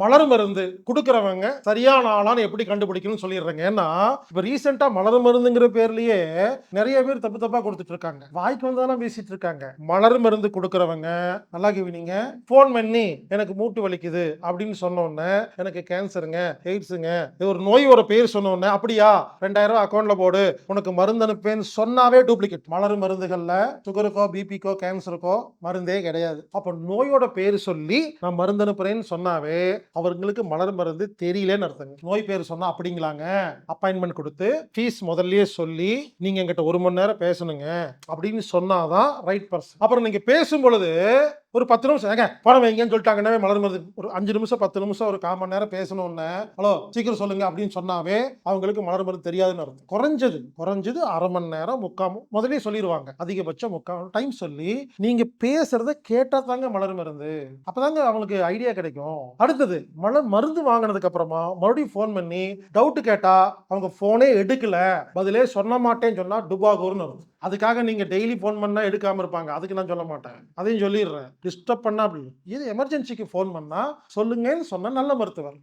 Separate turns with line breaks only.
மலர் மருந்து கொடுக்கறவங்க சரியான ஆளான்னு எப்படி கண்டுபிடிக்கணும்னு சொல்லிடுறேங்க. ஏன்னா இப்ப ரீசெண்டா மலர் மருந்துங்கிற பேர்லயே நிறைய பேர் தப்பு தப்பா கொடுத்துட்டு இருக்காங்க. வாய்க்கு வந்தாலும் பேசிட்டு இருக்காங்க. மலர் மருந்து கொடுக்கறவங்க நல்லா கவனிங்க. ஃபோன் பண்ணி எனக்கு மூட்டு வலிக்குது அப்படின்னு சொன்னோன்னே எனக்கு கேன்சருங்க எய்ட்ஸுங்க இது ஒரு நோயோட பேர் சொன்னோன்னே அப்படியா? ரெண்டாயிரம் ரூபாய் அக்கௌண்ட்ல போடு. உனக்கு மருந்து அனுப்பேன்னு சொன்னாவே டூப்ளிகேட் மலர் மருந்துகள்ல சுகருக்கோ பிபிக்கோ கேன்சருக்கோ மருந்தே கிடையாது. அப்ப நோயோட பேர் சொல்லி நான் மருந்து அனுப்புறேன்னு சொன்னாவே அவங்களுக்கு மலர் மருந்து தெரியலன்னு அர்த்தங்க. நோய் பேர் சொன்னா அப்படிங்களாங்க. அப்பாயின்மெண்ட் கொடுத்து ஃபீஸ் முதல்லயே சொல்லி நீங்க என்கிட்ட ஒரு மணி நேரம் பேசணுங்க. அப்படின்னு சொன்னாதான் ரைட் பர்சன் அப்புறம் நீங்க பேசும் பொழுது ஒரு பத்து நிமிஷம். ஏங்க படம் வைங்கன்னு சொல்லிட்டாங்கன்னா மலர் மருந்து ஒரு அஞ்சு நிமிஷம் பத்து நிமிஷம் ஒரு கால் மணி நேரம் பேசணும்னு. ஹலோ சீக்கிரம் சொல்லுங்க அப்படின்னு சொன்னாவே அவங்களுக்கு மலர் மருந்து தெரியாதுன்னு அர்த்தம். குறைஞ்சது குறைஞ்சது அரை மணி நேரம் முக்கால் முதலே சொல்லிடுவாங்க அதிகபட்சம் முக்கால் டைம் சொல்லி நீங்க பேசுறத கேட்டா தாங்க மலர் மருந்து அப்பதாங்க அவங்களுக்கு ஐடியா கிடைக்கும். அடுத்தது மலர் மருந்து வாங்கினதுக்கு அப்புறமா மறுபடியும் ஃபோன் பண்ணி டவுட் கேட்டா அவங்க ஃபோனே எடுக்கல. பதிலே சொன்ன மாட்டேன்னு சொன்னா டுபாகூர்னு அர்த்தம். அதுக்காக நீங்க டெய்லி ஃபோன் பண்ணா எடுக்காம இருப்பாங்க. அதுக்கு நான் சொல்ல மாட்டேன். அதையும் சொல்லிடுறேன். டிஸ்டர்ப் பண்ணா அப்படின்னு இது எமர்ஜென்சிக்கு ஃபோன் பண்ணா சொல்லுங்கன்னு சொன்ன நல்ல மருத்துவர்.